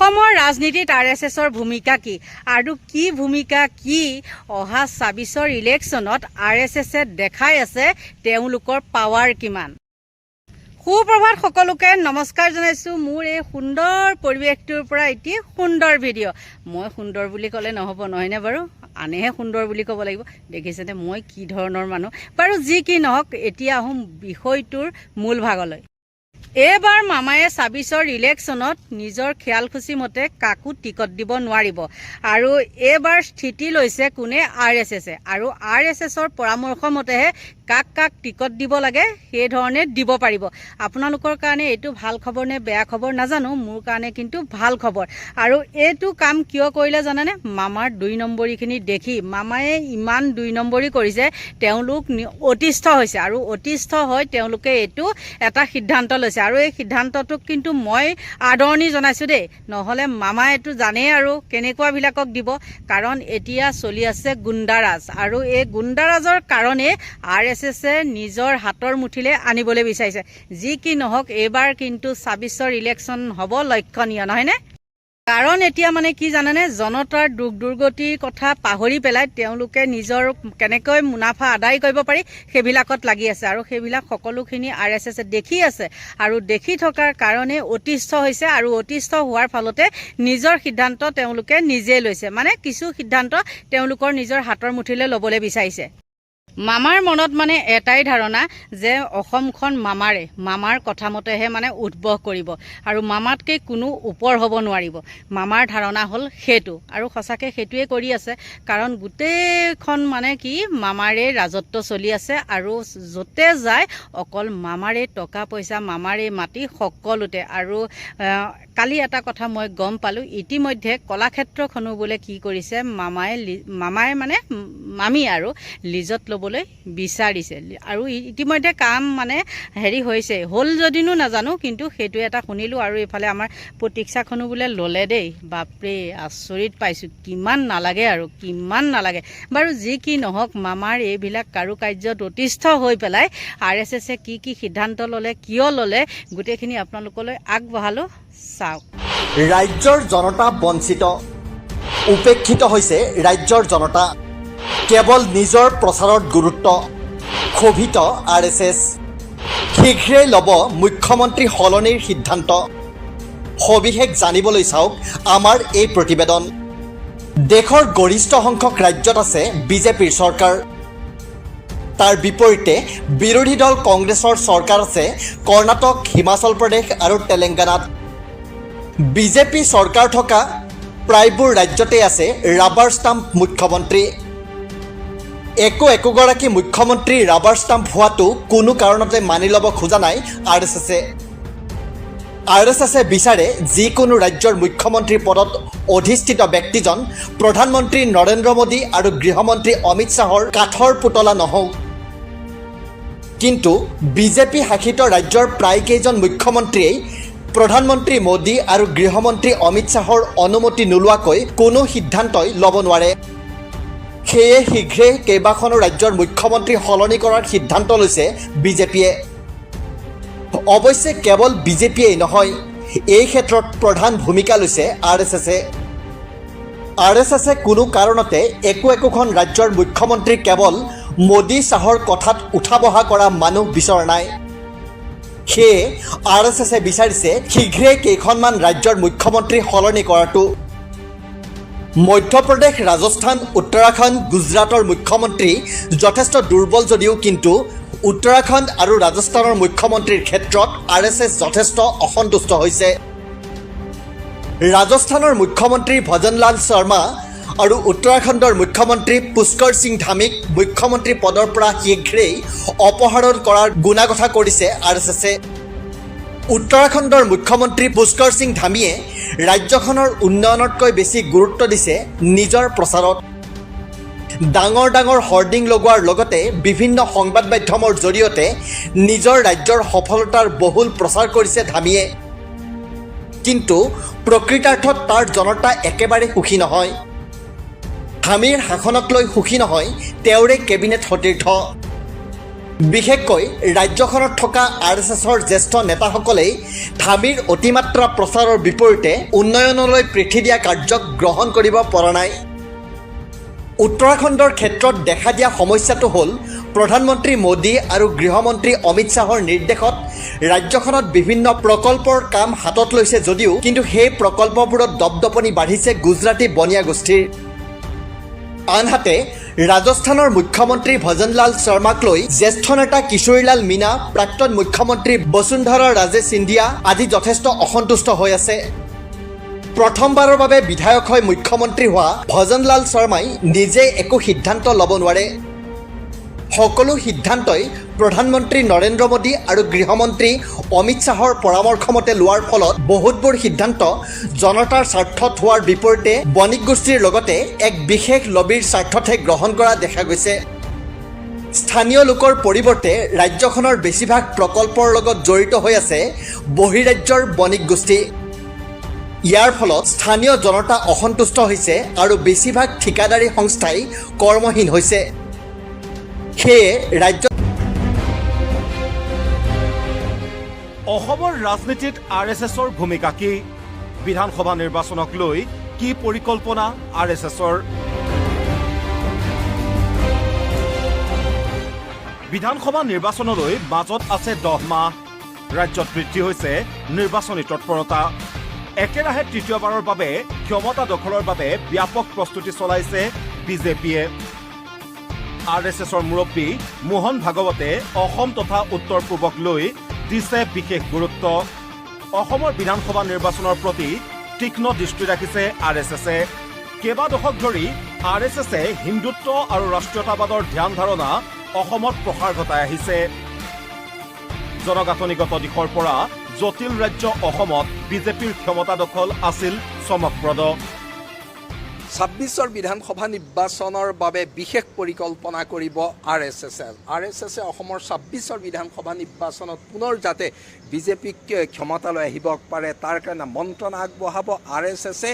অসমৰ ৰাজনীতিত R S এছৰ ভূমিকা কি? আৰু কি ভূমিকা কি অহা ছাব্বিছৰ ইলেকশ্যনত আৰ এছ এছে দেখাই আছে তেওঁলোকৰ পাৱাৰ কিমান? সুপ্ৰভাত সকলোকে নমস্কাৰ জনাইছোঁ। মোৰ এই সুন্দৰ পৰিৱেশটোৰ পৰা এটি সুন্দৰ ভিডিঅ' মই সুন্দৰ বুলি ক'লে নহ'ব নহয়নে বাৰু? আনেহে সুন্দৰ বুলি ক'ব লাগিব। দেখিছেনে? মই কি ধৰণৰ মানুহ? বাৰু যি কি নহওক এতিয়া আহোঁ বিষয়টোৰ মূল ভাগলৈ। এইবাৰ মামায়ে ছাব্বিছৰ ইলেকশ্যনত নিজৰ খেয়ালখুচি মতে কাকো টিকট দিব নোৱাৰিব। আৰু এইবাৰ স্থিতি লৈছে কোনে আৰ এছ এছে। আৰু আৰ এছ এছৰ পৰামৰ্শ মতেহে কাক কাক টিকট দিব লাগে সেইধৰণে দিব পাৰিব। আপোনালোকৰ কাৰণে এইটো ভালো খবৰ নে বেয়া খবৰ নাজানো, মোৰ কাৰণে কিন্তু ভালো খবৰ। আৰু এইটো কাম কিয় কৰিলে জানেনে? মামাৰ দুই নম্বৰীখিনি দেখি, মামায়ে ইমান দুই নম্বৰী কৰিছে, তেওঁলোক অতিষ্ঠ হৈছে। আৰু অতিষ্ঠ হৈ তেওঁলোকে এইটো এটা সিদ্ধান্ত লৈছে। আৰু এই সিদ্ধান্তটোক কিন্তু মই আদৰণি জনাইছোঁ দেই। নহ'লে মামাই এইটো জানেই আৰু কেনেকুৱাবিলাকক দিব। কাৰণ এতিয়া চলি আছে গুণ্ডাৰাজ। আৰু এই গুণ্ডাৰাজৰ কাৰণে আৰ এছ এছে নিজৰ হাতৰ মুঠিলৈ আনিবলৈ বিচাৰিছে। যি কি নহওক এইবাৰ কিন্তু ছাব্বিছৰ ইলেকশ্যন হ'ব লক্ষণীয় নহয়নে? কাৰণ এতিয়া মানে কি জানেনে জনতাৰ দুখ দুৰ্গতিৰ কথা পাহৰি পেলাই তেওঁলোকে নিজৰ কেনেকৈ মুনাফা আদায় কৰিব পাৰি সেইবিলাকত লাগি আছে। আৰু সেইবিলাক সকলোখিনি আৰ এছ এছে দেখি আছে। আৰু দেখি থকাৰ কাৰণে অতিষ্ঠ হৈছে আৰু অতিষ্ঠ হোৱাৰ ফলতে নিজৰ সিদ্ধান্ত তেওঁলোকে নিজেই লৈছে। মানে কিছু সিদ্ধান্ত তেওঁলোকৰ নিজৰ হাতৰ মুঠিলৈ ল'বলৈ বিচাৰিছে। মামাৰ মনত মানে এটাই ধাৰণা যে অসমখন মামাৰে মামাৰ কথা মতেহে মানে উদ্ভৱ কৰিব আৰু মামাতকৈ কোনো ওপৰ হ'ব নোৱাৰিব। মামাৰ ধাৰণা হ'ল সেইটো আৰু সঁচাকৈ সেইটোৱে কৰি আছে কাৰণ গোটেইখন মানে কি মামাৰে ৰাজত্ব চলি আছে আৰু য'তে যায় অকল মামাৰে টকা পইচা মামাৰে মাটি সকলোতে আৰু কালি এটা কথা মই গম পালোঁ। ইতিমধ্যে কলাক্ষেত্ৰখনো বোলে কি কৰিছে মামাই মামাই মানে মামী আৰু লিজত ল'বলৈ বিচাৰিছে। আৰু ইতিমধ্যে কাম মানে হেৰি হৈছে হ'ল যদিনো নাজানো কিন্তু সেইটো এটা শুনিলোঁ আৰু এইফালে আমাৰ প্ৰতীক্ষাখনো বোলে ল'লে দেই। বাপৰে আচৰিত পাইছোঁ। কিমান নালাগে আৰু কিমান নালাগে। বাৰু যি কি নহওক মামাৰ এইবিলাক কাৰুকাৰ্যত অতিষ্ঠ হৈ পেলাই আৰ এছ এছে কি কি সিদ্ধান্ত ল'লে কিয় ল'লে গোটেইখিনি আপোনালোকলৈ আগবঢ়ালোঁ। চাওক ৰাজ্যৰ জনতা বঞ্চিত। উপেক্ষিত হৈছে ৰাজ্যৰ জনতা। কেৱল নিজৰ প্ৰচাৰত গুৰুত্ব। ক্ষোভিত আৰ এছ এছ। শীঘ্ৰেই ল'ব মুখ্যমন্ত্ৰী সলনিৰ সিদ্ধান্ত। সবিশেষ জানিবলৈ চাওক আমাৰ এই প্ৰতিবেদন। দেশৰ গৰিষ্ঠ সংখ্যক ৰাজ্যত আছে বিজেপিৰ চৰকাৰ। তাৰ বিপৰীতে বিৰোধী দল কংগ্ৰেছৰ চৰকাৰ আছে কৰ্ণাটক, হিমাচল প্ৰদেশ আৰু তেলেংগানাত। বিজেপি চৰকাৰ থকা প্ৰায়বোৰ ৰাজ্যতে আছে ৰাবাৰ ষ্টাম্প মুখ্যমন্ত্ৰী। একো একোগৰাকী মুখ্যমন্ত্ৰী ৰাবাৰ ষ্টাম্প হোৱাটো কোনো কাৰণতে মানি ল'ব খোজা নাই আৰ এছ এছে। আৰ এছ এছে বিচাৰে যিকোনো ৰাজ্যৰ মুখ্যমন্ত্ৰী পদত অধিষ্ঠিত ব্যক্তিজন প্ৰধানমন্ত্ৰী নৰেন্দ্ৰ মোদী আৰু গৃহমন্ত্ৰী অমিত শ্বাহৰ কাঠৰ পুতলা নহওক। কিন্তু বিজেপি শাসিত ৰাজ্যৰ প্ৰায়কেইজন মুখ্যমন্ত্ৰীয়েই প্ৰধানমন্ত্ৰী মোদী আৰু গৃহমন্ত্ৰী অমিত শ্বাহৰ অনুমতি নোলোৱাকৈ কোনো সিদ্ধান্তই ল'ব নোৱাৰে। সেয়ে শীঘ্ৰেই কেইবাখনো ৰাজ্যৰ মুখ্যমন্ত্ৰী সলনি কৰাৰ সিদ্ধান্ত লৈছে বিজেপিয়ে। অৱশ্যে কেৱল বিজেপিয়েই নহয়, এই ক্ষেত্ৰত প্ৰধান ভূমিকা লৈছে আৰ এছ এছে। আৰ এছ এছে কোনো কাৰণতে একো একোখন ৰাজ্যৰ মুখ্যমন্ত্ৰী কেৱল মোদী শ্বাহৰ কথাত উঠা বহা কৰা মানুহ বিচৰা নাই। সেয়ে আৰ এছ এছে বিচাৰিছে শীঘ্ৰেই কেইখনমান ৰাজ্যৰ মুখ্যমন্ত্ৰী সলনি কৰাটো। মধ্যপ্ৰদেশ ৰাজস্থান উত্তৰাখণ্ড গুজৰাটৰ মুখ্যমন্ত্ৰী যথেষ্ট দুৰ্বল যদিও কিন্তু উত্তৰাখণ্ড আৰু ৰাজস্থানৰ মুখ্যমন্ত্ৰীৰ ক্ষেত্ৰত আৰ এছ এছ যথেষ্ট অসন্তুষ্ট হৈছে। ৰাজস্থানৰ মুখ্যমন্ত্ৰী ভজনলাল শৰ্মা আৰু উত্তৰাখণ্ডৰ মুখ্যমন্ত্ৰী পুষ্কৰ সিং ধামীক মুখ্যমন্ত্ৰী পদৰ পৰা শীঘ্ৰেই অপসাৰণ কৰাৰ গুণাগথা কৰিছে আৰ এছ এছে। উত্তৰাখণ্ডৰ মুখ্যমন্ত্ৰী পুষ্কৰ সিং ধামীয়ে ৰাজ্যখনৰ উন্নয়নতকৈ বেছি গুৰুত্ব দিছে নিজৰ প্ৰচাৰত। ডাঙৰ ডাঙৰ হৰ্ডিং লগোৱাৰ লগতে বিভিন্ন সংবাদ মাধ্যমৰ জৰিয়তে নিজৰ ৰাজ্যৰ সফলতাৰ বহুল প্ৰচাৰ কৰিছে ধামীয়ে। কিন্তু প্ৰকৃতাৰ্থত তাৰ জনতা একেবাৰে সুখী নহয়। ধামীৰ শাসনক লৈ সুখী নহয়, তেওঁৰে কেবিনেট সতীৰ্থ। বিশেষকৈ ৰাজ্যখনত থকা আৰ এছ এছৰ জ্যেষ্ঠ নেতাসকলেই ধামীৰ অতিমাত্ৰা প্ৰচাৰৰ বিপৰীতে উন্নয়নলৈ পৃথি দিয়া কাৰ্যক গ্ৰহণ কৰিব পৰা নাই। উত্তৰাখণ্ডৰ ক্ষেত্ৰত দেখা দিয়া সমস্যাটো হ'ল, প্ৰধানমন্ত্ৰী মোদী আৰু গৃহমন্ত্ৰী অমিত শ্বাহৰ নিৰ্দেশত ৰাজ্যখনত বিভিন্ন প্ৰকল্পৰ কাম হাতত লৈছে যদিও, কিন্তু সেই প্ৰকল্পবোৰত দপদপনি বাঢ়িছে গুজৰাটী বনিয়া গোষ্ঠীৰ। আনহাতে ৰাজস্থানৰ মুখ্যমন্ত্ৰী ভজনলাল শৰ্মাক লৈ জ্যেষ্ঠ নেতা কিশোৰীলাল মীনা প্ৰাক্তন মুখ্যমন্ত্ৰী বসুন্ধৰা ৰাজে সিন্ধিয়া আদি যথেষ্ট অসন্তুষ্ট হৈ আছে। প্ৰথমবাৰৰ বাবে বিধায়ক হৈ মুখ্যমন্ত্ৰী হোৱা ভজনলাল শৰ্মাই নিজে একো সিদ্ধান্ত ল'ব নোৱাৰে। সকলো সিদ্ধান্তই প্ৰধানমন্ত্ৰী নৰেন্দ্ৰ মোদী আৰু গৃহমন্ত্ৰী অমিত শ্বাহৰ পৰামৰ্শমতে লোৱাৰ ফলত বহুতবোৰ সিদ্ধান্ত জনতাৰ স্বাৰ্থত হোৱাৰ বিপৰীতে বণিক গোষ্ঠীৰ লগতে এক বিশেষ লবিৰ স্বাৰ্থতহে গ্ৰহণ কৰা দেখা গৈছে। স্থানীয় লোকৰ পৰিৱৰ্তে ৰাজ্যখনৰ বেছিভাগ প্ৰকল্পৰ লগত জড়িত হৈ আছে বহিৰাজ্যৰ বণিক গোষ্ঠী। ইয়াৰ ফলত স্থানীয় জনতা অসন্তুষ্ট হৈছে আৰু বেছিভাগ ঠিকাদাৰী সংস্থাই কৰ্মহীন হৈছে। সেয়ে ৰাজ্য অসমৰ ৰাজনীতিত আৰ এছ এছৰ ভূমিকা কি? বিধানসভা নিৰ্বাচনক লৈ কি পৰিকল্পনা আৰ এছ এছৰ? বিধানসভা নিৰ্বাচনলৈ মাজত আছে দহ মাহ। ৰাজ্যত বৃদ্ধি হৈছে নিৰ্বাচনী তৎপৰতা। একেৰাহে তৃতীয়বাৰৰ বাবে ক্ষমতা দখলৰ বাবে ব্যাপক প্ৰস্তুতি চলাইছে বিজেপিয়ে। আৰ এছ এছৰ মুৰব্বী মোহন ভাগৱতে অসম তথা উত্তৰ পূবক লৈ দিছে বিশেষ গুৰুত্ব। অসমৰ বিধানসভা নিৰ্বাচনৰ প্ৰতি তীক্ষ্ণ দৃষ্টি ৰাখিছে আৰ এছ এছে। কেইবা দশক ধৰি আৰ এছ এছে হিন্দুত্ব আৰু ৰাষ্ট্ৰীয়তাবাদৰ ধ্যান ধাৰণা অসমত প্ৰসাৰ ঘটাই আহিছে। জনগাঁথনিগত দিশৰ পৰা জটিল ৰাজ্য অসমত বিজেপিৰ ক্ষমতা দখল আছিল চমকপ্ৰদ। ছাব্বিছৰ বিধানসভা নিৰ্বাচনৰ বাবে বিশেষ পৰিকল্পনা কৰিব আৰ এছ এছে। আৰ এছ এছে অসমৰ ছাব্বিছৰ বিধানসভা নিৰ্বাচনত পুনৰ যাতে বিজেপিক ক্ষমতালৈ আহিব পাৰে, তাৰ কাৰণে মন্ত্ৰণা আগবঢ়াব আৰ এছ এছে।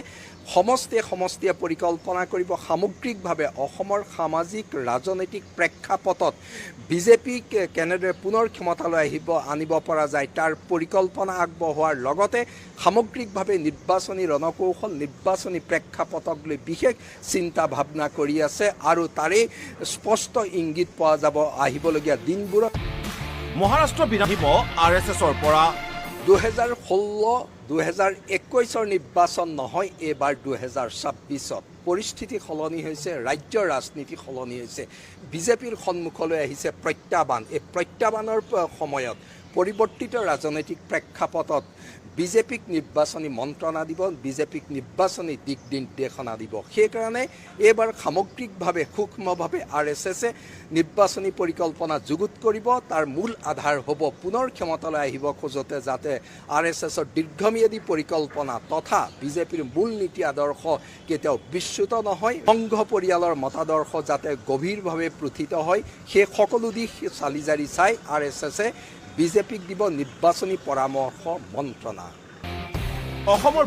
সমষ্টিয়ে সমষ্টিয়ে পৰিকল্পনা কৰিব সামগ্ৰিকভাৱে অসমৰ সামাজিক, ৰাজনৈতিক প্ৰেক্ষাপটত বিজেপিক কেনেদৰে পুনৰ ক্ষমতালৈ আহিব, আনিব পৰা যায়, তাৰ পৰিকল্পনা আগবঢ়োৱাৰ লগতে সামগ্ৰিকভাৱে নিৰ্বাচনী ৰণকৌশল, নিৰ্বাচনী প্ৰেক্ষাপটক লৈ বিশেষ চিন্তা ভাৱনা কৰি আছে আৰু তাৰেই স্পষ্ট ইংগিত পোৱা যাব, আহিবলগীয়া দিনবোৰত। মহাৰাষ্ট্ৰ বিধান আৰ এছ এছৰ পৰা দুহেজাৰ ষোল্ল, দুহেজাৰ একৈছৰ নিৰ্বাচন নহয়, এইবাৰ দুহেজাৰ ছাব্বিছত। পৰিস্থিতি সলনি হৈছে ৰাজ্যৰ ৰাজনীতি সলনি হৈছে। বিজেপিৰ সন্মুখলৈ আহিছে প্ৰত্যাহ্বান। এই প্ৰত্যাহ্বানৰ সময়ত পৰিৱৰ্তিত ৰাজনৈতিক প্ৰেক্ষাপটত বিজেপিক নিৰ্বাচনী মন্ত্ৰণা দিব, বিজেপিক নিৰ্বাচনী দিক নিৰ্দেশনা দিব। সেইকাৰণে এইবাৰ সামগ্ৰিকভাৱে, সূক্ষ্মভাৱে আৰ এছ এছে নিৰ্বাচনী পৰিকল্পনা যুগুত কৰিব। তাৰ মূল আধাৰ হ'ব পুনৰ ক্ষমতালৈ আহিব খোজোতে যাতে আৰ এছ এছৰ দীৰ্ঘম্যাদী পৰিকল্পনা তথা বিজেপিৰ মূল নীতি আদৰ্শ কেতিয়াও বিচ্যুত নহয়। সংঘ পৰিয়ালৰ মতাদৰ্শ যাতে গভীৰভাৱে প্ৰথিত হয়, সেই সকলো দিশ চালি জাৰি চাই আৰ এছ এছে বিজেপিক দিব নিৰ্বাচনী পৰামৰ্শ মন্ত্ৰণা। অসমৰ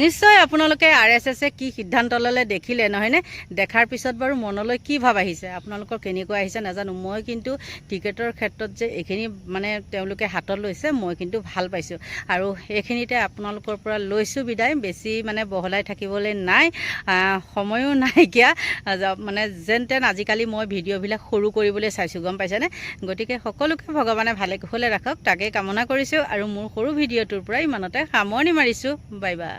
নিশ্চয় আপোনালোকে আৰ এছ এছে কি সিদ্ধান্ত ল'লে দেখিলে নহয়নে? দেখাৰ পিছত বাৰু মনলৈ কি ভাৱ আহিছে? আপোনালোকৰ কেনেকুৱা আহিছে নাজানো। মই কিন্তু টিকেটৰ ক্ষেত্ৰত যে এইখিনি মানে তেওঁলোকে হাতত লৈছে মই কিন্তু ভাল পাইছোঁ। আৰু এইখিনিতে আপোনালোকৰ পৰা লৈছোঁ বিদায়। বেছি মানে বহলাই থাকিবলৈ নাই। সময়ো নাইকিয়া। মানে যেন তেন আজিকালি মই ভিডিঅ'বিলাক সৰু কৰিবলৈ চাইছোঁ। গম পাইছেনে? গতিকে সকলোকে ভগৱানে ভালে কুশলে ৰাখক। তাকেই কামনা কৰিছোঁ আৰু মোৰ সৰু ভিডিঅ'টোৰ পৰা ইমানতে সামৰণি মাৰিছোঁ। Bye bye.